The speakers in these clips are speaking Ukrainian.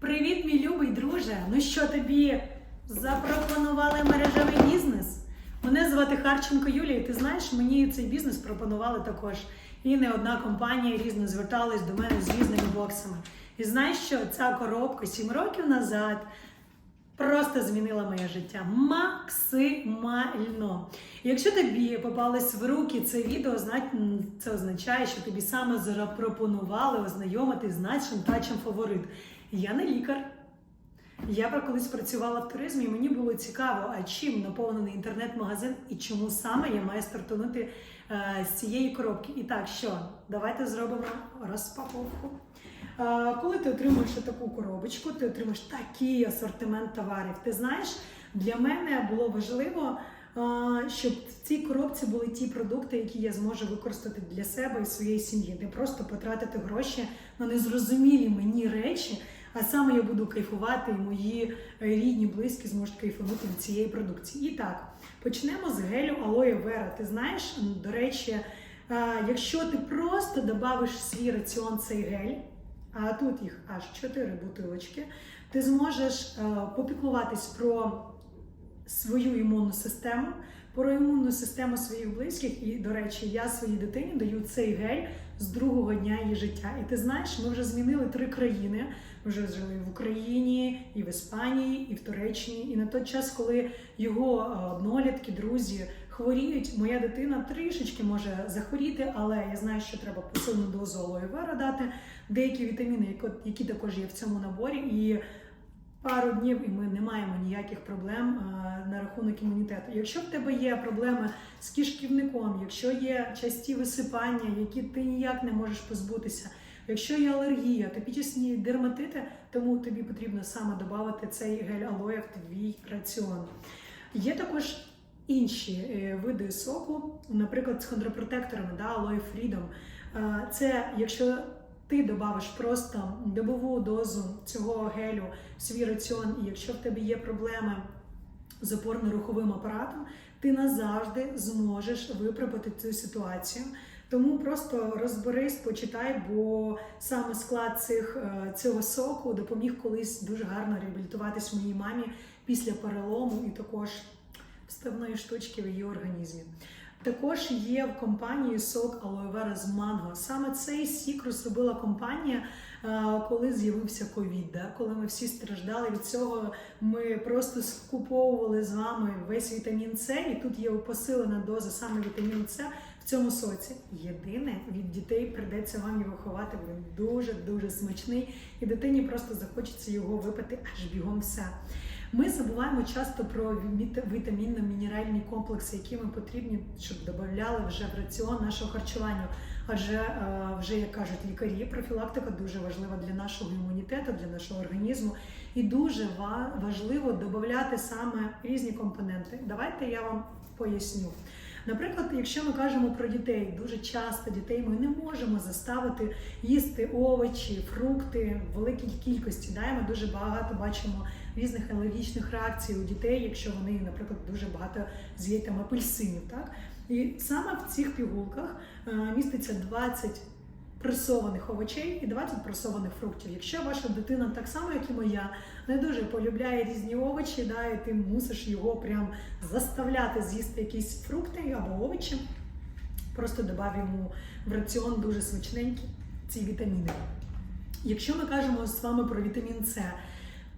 Привіт, мій любий друже! Ну що тобі запропонували мережевий бізнес? Мене звати Харченко Юлія. і Ти знаєш, мені цей бізнес пропонували також. І не одна компанія різно зверталась до мене з різними боксами. І знаєш що? Ця коробка 7 років назад просто змінила моє життя максимально. Якщо тобі попалось в руки це відео, це означає, що тобі саме запропонували ознайомитись з нашим тачем фаворит. Я не лікар. Я про колись працювала в туризмі, і мені було цікаво, а чим наповнений інтернет-магазин і чому саме я маю стартунути е, з цієї коробки. І так, що, давайте зробимо розпаковку. Коли ти отримуєш таку коробочку, ти отримаєш такий асортимент товарів. Ти знаєш, для мене було важливо, щоб в цій коробці були ті продукти, які я зможу використати для себе і своєї сім'ї, не просто потратити гроші на незрозумілі мені речі. А саме я буду кайфувати, і мої рідні, близькі зможуть кайфанути від цієї продукції. І так, почнемо з гелю Алоє Вера. Ти знаєш, до речі, якщо ти просто додавиш свій раціон цей гель, а тут їх аж 4 бутилочки, ти зможеш е, попіклуватись про свою імунну систему, про імунну систему своїх близьких. І, до речі, я своїй дитині даю цей гель з другого дня її життя. І ти знаєш, ми вже змінили три країни. Ми вже жили в Україні, і в Іспанії, і в Туреччині. І на той час, коли його е, однолітки, друзі хворіють, моя дитина трішечки може захворіти, але я знаю, що треба посильну дозу алоє вера дати, деякі вітаміни, які- також є в цьому наборі. І пару днів і ми не маємо ніяких проблем е, на рахунок імунітету. Якщо в тебе є проблеми з кишківником, якщо є часті висипання, які ти ніяк не можеш позбутися. Якщо є алергія, топічні дерматити, тому тобі потрібно саме додати цей гель алоє в твій раціон. Є також інші е, види соку, наприклад, з хондропротекторами, да, алоє Freedom. Е, Це якщо ти додавиш просто добову дозу цього гелю в свій раціон, і якщо в тебе є проблеми з опорно-руховим апаратом, ти назавжди зможеш виправити цю ситуацію. Тому просто розберись, почитай, бо саме склад цих, е, цього соку допоміг колись дуже гарно реабілітуватись моїй мамі після перелому і також вставної штучки в її організмі. Також є в компанії сок Vera з манго. Саме цей сік розробила компанія, е, коли з'явився ковід. Да? Коли ми всі страждали від цього, ми просто скуповували з вами весь вітамін С, і тут є посилена доза саме вітаміну С в цьому соці. Єдине від дітей прийдеться вам його ховати, він дуже дуже смачний, і дитині просто захочеться його випити аж бігом все. Ми забуваємо часто про віта- вітамінно-мінеральні комплекси, які ми потрібні, щоб додавали вже в раціон нашого харчування. Адже е, вже як кажуть лікарі, профілактика дуже важлива для нашого імунітету, для нашого організму, і дуже важливо додати саме різні компоненти. Давайте я вам поясню. Наприклад, якщо ми кажемо про дітей, дуже часто дітей ми не можемо заставити їсти овочі, фрукти в великій кількості. Да? Ми дуже багато бачимо різних алергічних реакцій у дітей, якщо вони, наприклад, дуже багато з'їдять там апельсинів. Так? І саме в цих пігулках е, міститься 20 пресованих овочей і 20 пресованих фруктів. Якщо ваша дитина так само, як і моя, не дуже полюбляє різні овочі, да, і ти мусиш його прям заставляти з'їсти якісь фрукти або овочі, просто додав йому в раціон дуже смачненькі ці вітаміни. Якщо ми кажемо з вами про вітамін С,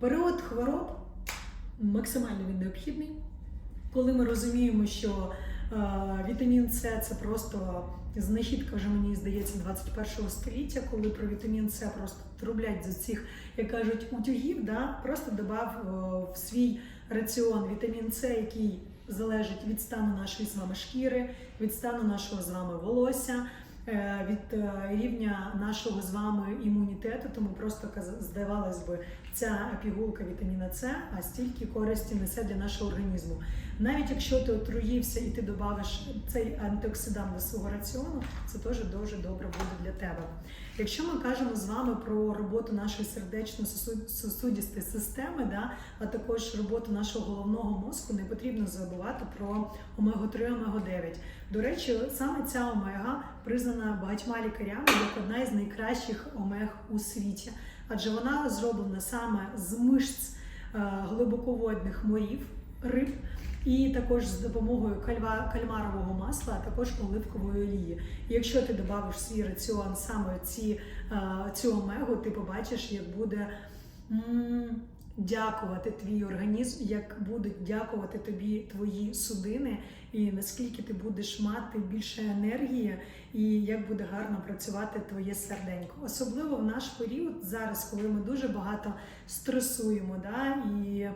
період хвороб максимально він необхідний. Коли ми розуміємо, що е, вітамін С це просто знахідка, вже мені здається, 21 століття, коли про вітамін С просто трублять з цих, як кажуть, утюгів, да, просто додав в свій раціон вітамін С, який залежить від стану нашої з вами шкіри, від стану нашого з вами волосся. Е, Від е, рівня нашого з вами імунітету, тому просто здавалось би, ця пігулка вітаміна С, а стільки користі несе для нашого організму. Навіть якщо ти отруївся і ти додавиш цей антиоксидант до свого раціону, це теж дуже добре буде для тебе. Якщо ми кажемо з вами про роботу нашої сердечно-сосудистої системи, да, а також роботу нашого головного мозку, не потрібно забувати про омегу-3, омегу-9. До речі, саме ця омега признана багатьма лікарями як одна із найкращих омег у світі. адже вона зроблена саме з мишць е, глибоководних морів, риб. І також з допомогою кальва, кальмарового масла, а також оливкової олії. Якщо ти додавиш свій раціон саме ці, е, цю омегу, ти побачиш, як буде дякувати твій організм, як будуть дякувати тобі твої судини, і наскільки ти будеш мати більше енергії, і як буде гарно працювати твоє серденько. Особливо в наш період зараз, коли ми дуже багато стресуємо, да, і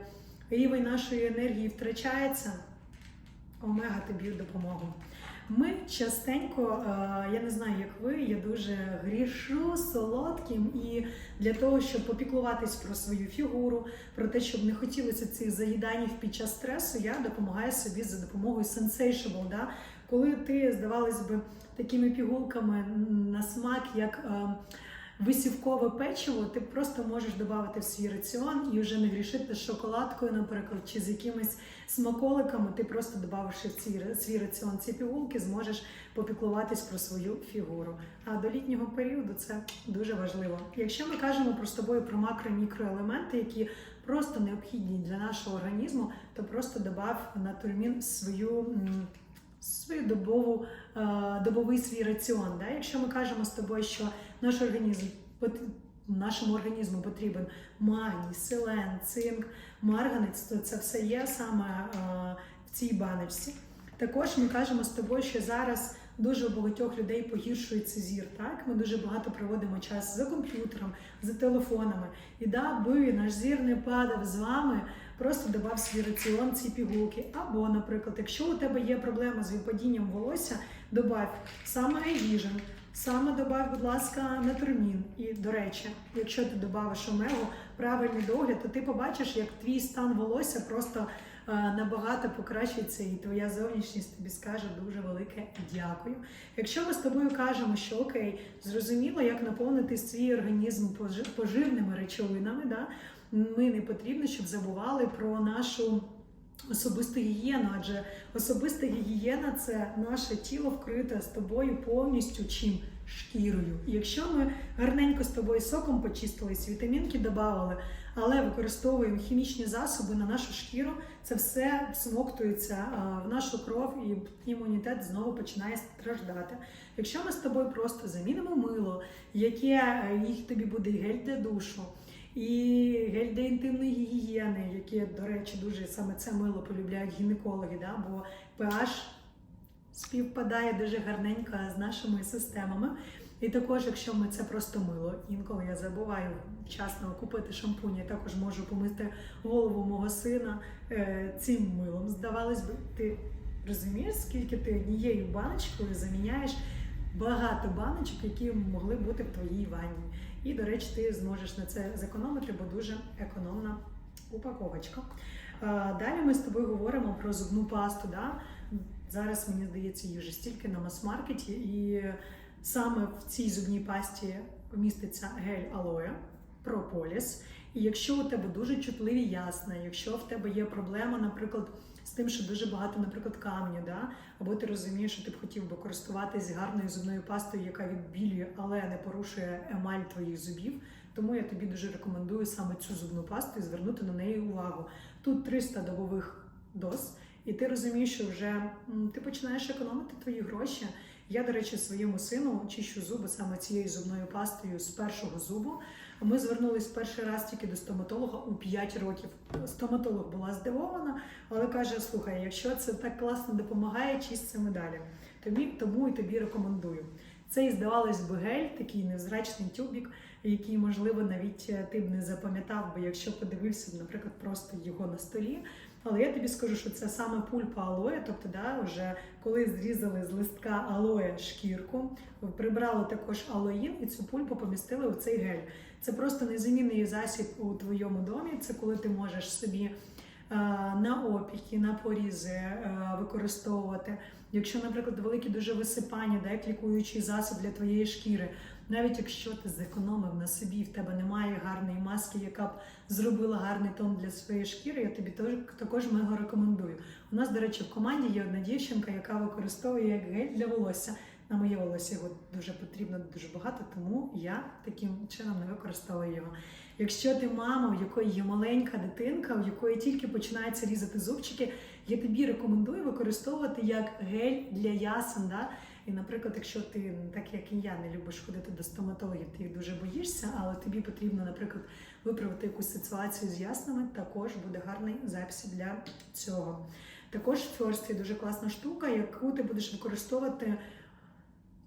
рівень нашої енергії втрачається. Омега тобі допомогу. Ми частенько, е, я не знаю, як ви, я дуже грішу солодким, і для того, щоб попіклуватись про свою фігуру, про те, щоб не хотілося цих заїдань під час стресу, я допомагаю собі за допомогою Sensatiable. Да? Коли ти, здавалось би, такими пігулками на смак, як е, висівкове печиво, ти просто можеш додати в свій раціон і вже не грішити з шоколадкою, наприклад, чи з якимись смаколиками. Ти просто додавши в свій раціон ці пігулки, зможеш попіклуватись про свою фігуру. А до літнього періоду це дуже важливо. Якщо ми кажемо про з тобою про макро і мікроелементи, які просто необхідні для нашого організму, то просто додав на турмін свою. Свою добову, е, добовий свій раціон. Да? Якщо ми кажемо з тобою, що наш організм нашому організму потрібен магній, селен, цинк, марганець, то це все є саме в цій баночці. Також ми кажемо з тобою, що зараз дуже у багатьох людей погіршується зір. Так, ми дуже багато проводимо час за комп'ютером, за телефонами. І даби наш зір не падав з вами, просто давав свій раціон ці пігулки. Або, наприклад, якщо у тебе є проблема з випадінням волосся, добавь саме Vision, Саме добав, будь ласка, натурмін. І до речі, якщо ти додавиш омегу, правильний догляд, то ти побачиш, як твій стан волосся просто е, набагато покращиться, і твоя зовнішність тобі скаже дуже велике дякую. Якщо ми з тобою кажемо, що окей, зрозуміло, як наповнити свій організм пожи- поживними речовинами, да? ми не потрібно, щоб забували про нашу. Особисту гігієну, адже особиста гігієна це наше тіло вкрите з тобою повністю чим шкірою. І якщо ми гарненько з тобою соком почистились, вітамінки додавали, але використовуємо хімічні засоби на нашу шкіру, це все всмоктується в нашу кров, і імунітет знову починає страждати. Якщо ми з тобою просто замінимо мило, яке е, їх тобі буде гель для душу. І гель для інтимної гігієни, яке, до речі, дуже саме це мило полюбляють гінекологи, да? бо pH співпадає дуже гарненько з нашими системами. І також, якщо ми це просто мило, інколи я забуваю вчасно купити шампунь, я також можу помити голову мого сина е, цим милом. Здавалось би, ти розумієш, скільки ти однією баночкою заміняєш багато баночок, які могли бути в твоїй ванні. І, до речі, ти зможеш на це зекономити, бо дуже економна упаковочка. Далі ми з тобою говоримо про зубну пасту. Да? Зараз, мені здається, її вже стільки на мас-маркеті, і саме в цій зубній пасті вміститься гель алоє, прополіс. І якщо у тебе дуже чутливі ясна, якщо в тебе є проблема, наприклад, з тим, що дуже багато, наприклад, камню, да? або ти розумієш, що ти б хотів би користуватись гарною зубною пастою, яка відбілює, але не порушує емаль твоїх зубів. Тому я тобі дуже рекомендую саме цю зубну пасту і звернути на неї увагу. Тут 300 добових доз, і ти розумієш, що вже ти починаєш економити твої гроші. Я, до речі, своєму сину чищу зуби саме цією зубною пастою з першого зубу. Ми звернулись перший раз тільки до стоматолога у 5 років. Стоматолог була здивована, але каже: слухай, якщо це так класно допомагає, чисть це медалі. Тому і тобі рекомендую. Цей, здавалось би, гель, такий невзрачний тюбік, який, можливо, навіть ти б не запам'ятав би, якщо подивився, наприклад, просто його на столі. Але я тобі скажу, що це саме пульпа алоє, тобто, да, вже коли зрізали з листка алоє шкірку, прибрали також алоїн і цю пульпу помістили у цей гель. Це просто незамінний засіб у твоєму домі. Це коли ти можеш собі на опіки, на порізи е, використовувати. Якщо, наприклад, великі дуже висипання, да, як лікуючий засіб для твоєї шкіри, навіть якщо ти зекономив на собі, в тебе немає гарної маски, яка б зробила гарний тон для своєї шкіри, я тобі також його рекомендую. У нас, до речі, в команді є одна дівчинка, яка використовує як гель для волосся. На моє волосся його дуже потрібно дуже багато, тому я таким чином не використовую його. Якщо ти мама, у якої є маленька дитинка, у якої тільки починаються різати зубчики, я тобі рекомендую використовувати як гель для ясен. Да? І, наприклад, якщо ти, так як і я, не любиш ходити до стоматологів, ти їх дуже боїшся, але тобі потрібно, наприклад, виправити якусь ситуацію з яснами, також буде гарний запис для цього. Також First є дуже класна штука, яку ти будеш використовувати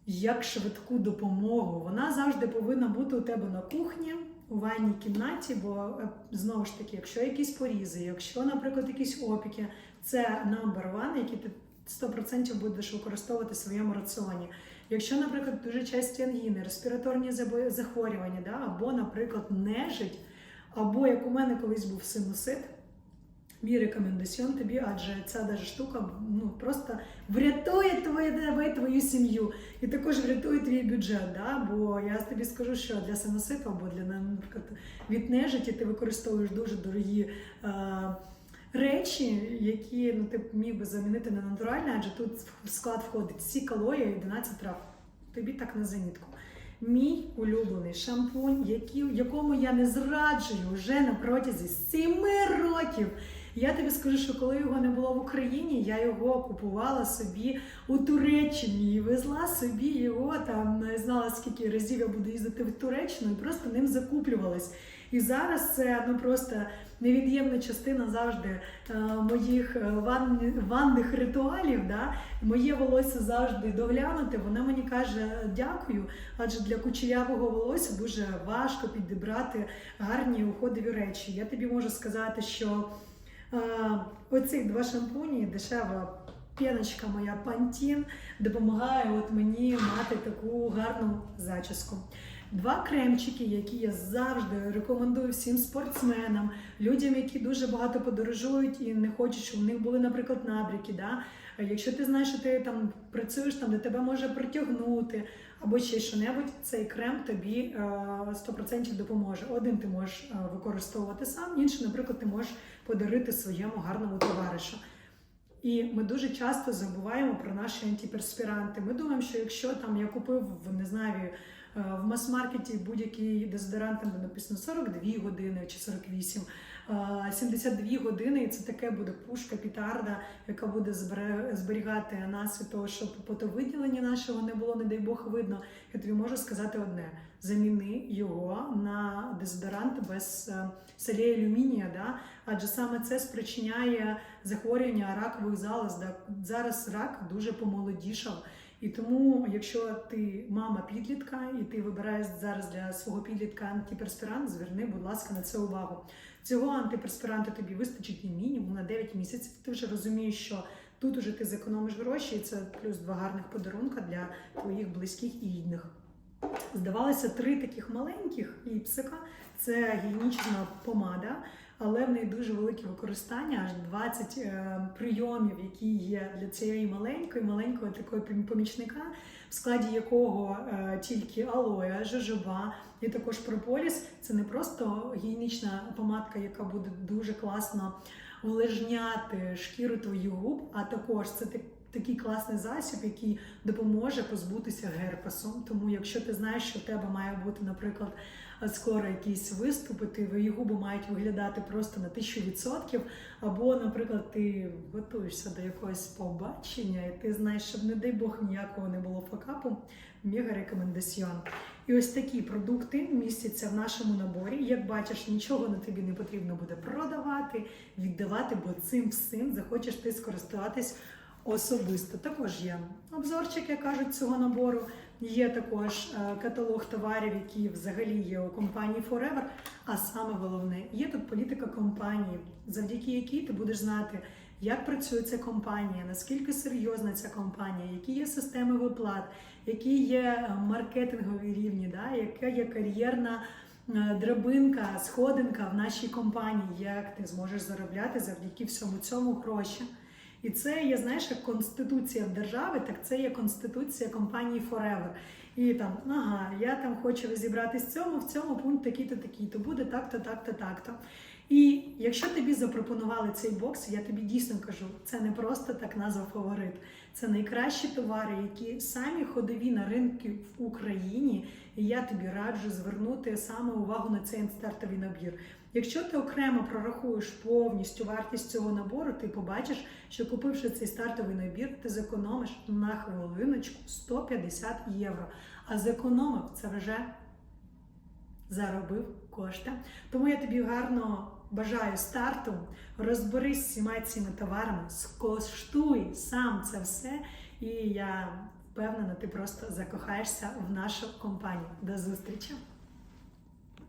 як швидку допомогу. Вона завжди повинна бути у тебе на кухні, у ванній кімнаті, бо е, знову ж таки, якщо якісь порізи, якщо, наприклад, якісь опіки, це number one, які ти 100% будеш використовувати в своєму раціоні. Якщо, наприклад, дуже часті ангіни, респіраторні захворювання, да, або, наприклад, нежить, або як у мене колись був синусит, мій рекомендаціон тобі, адже ця даже штука ну, просто врятує твоє тебе, твою сім'ю. І також врятує твій бюджет. Да? Бо я тобі скажу, що для синуситу або для наприклад, від нежиті ти використовуєш дуже дорогі. Е- Речі, які ну, ти міг би замінити на натуральне, адже тут в склад входить всі калорії і 11 трав. Тобі так на замітку. Мій улюблений шампунь, який, якому я не зраджую вже на протязі 7 років. Я тобі скажу, що коли його не було в Україні, я його купувала собі у Туреччині і везла собі його там, не знала скільки разів я буду їздити в Туреччину, і просто ним закуплювалась. І зараз це ну просто невід'ємна частина завжди е, моїх е, ван, ванних ритуалів. Да? Моє волосся завжди доглянути. Вона мені каже дякую, адже для кучерявого волосся дуже важко підібрати гарні уходові речі. Я тобі можу сказати, що оці два шампуні дешева. П'яночка моя Пантін допомагає от мені мати таку гарну зачіску. Два кремчики, які я завжди рекомендую всім спортсменам, людям, які дуже багато подорожують і не хочуть, щоб в них були, наприклад, набряки. Да? Якщо ти знаєш, що ти там працюєш там, де тебе може притягнути, або ще що-небудь, цей крем тобі е, 100% допоможе. Один ти можеш е, використовувати сам, інший, наприклад, ти можеш подарити своєму гарному товаришу. І ми дуже часто забуваємо про наші антиперспіранти. Ми думаємо, що якщо там я купив в не знаю е, в мас-маркеті будь-який дезодорант, там написано 42 години чи 48, е, 72 години, і це таке буде пушка, пітарда, яка буде зберігати нас від того, щоб потовиділення нашого не було, не дай Бог, видно. Я тобі можу сказати одне: заміни його на дезодорант без е, солей алюмінія, да? адже саме це спричиняє захворювання ракових залоз. Да? Зараз рак дуже помолодішав. І тому, якщо ти мама підлітка і ти вибираєш зараз для свого підлітка антиперспірант, зверни, будь ласка, на це увагу. Цього антиперспіранта тобі вистачить і мінімум на 9 місяців. Ти вже розумієш, що тут уже ти зекономиш гроші, і це плюс два гарних подарунка для твоїх близьких і рідних. Здавалося, три таких маленьких ліпсика це гігієнічна помада, але в неї дуже велике використання, аж 20 е, прийомів, які є для цієї маленької, маленького такої помічника, в складі якого е, тільки алоє, жожоба і також прополіс. Це не просто гігієнічна помадка, яка буде дуже класно увлажняти шкіру твоїх губ, а також це так- такий класний засіб, який допоможе позбутися герпесу. Тому, якщо ти знаєш, що в тебе має бути, наприклад, скоро якісь виступи, твої губи мають виглядати просто на тисячу відсотків, або, наприклад, ти готуєшся до якогось побачення, і ти знаєш, щоб, не дай Бог, ніякого не було факапу, мега рекомендаціон. І ось такі продукти містяться в нашому наборі. Як бачиш, нічого на тобі не потрібно буде продавати, віддавати, бо цим всім захочеш ти скористуватись особисто. Також є обзорчик, як кажуть, цього набору. Є також е, каталог товарів, які взагалі є у компанії Forever. А саме головне, є тут політика компанії, завдяки якій ти будеш знати, як працює ця компанія, наскільки серйозна ця компанія, які є системи виплат, які є е, маркетингові рівні, да, яка є кар'єрна е, драбинка, сходинка в нашій компанії, як ти зможеш заробляти завдяки всьому цьому гроші. І це є, знаєш, як конституція держави, так це є конституція компанії Forever. І там, ага, я там хочу розібратись в цьому, в цьому пункт такий-то, такий-то, буде так-то, так-то, так-то. І якщо тобі запропонували цей бокс, я тобі дійсно кажу, це не просто так назва фаворит. Це найкращі товари, які самі ходові на ринку в Україні. І я тобі раджу звернути саме увагу на цей стартовий набір. Якщо ти окремо прорахуєш повністю вартість цього набору, ти побачиш, що купивши цей стартовий набір, ти зекономиш на хвилиночку 150 євро. А зекономив це вже заробив кошти. Тому я тобі гарно бажаю старту. Розберись з всіма цими товарами, скоштуй сам це все, і я впевнена, ти просто закохаєшся в нашу компанію. До зустрічі!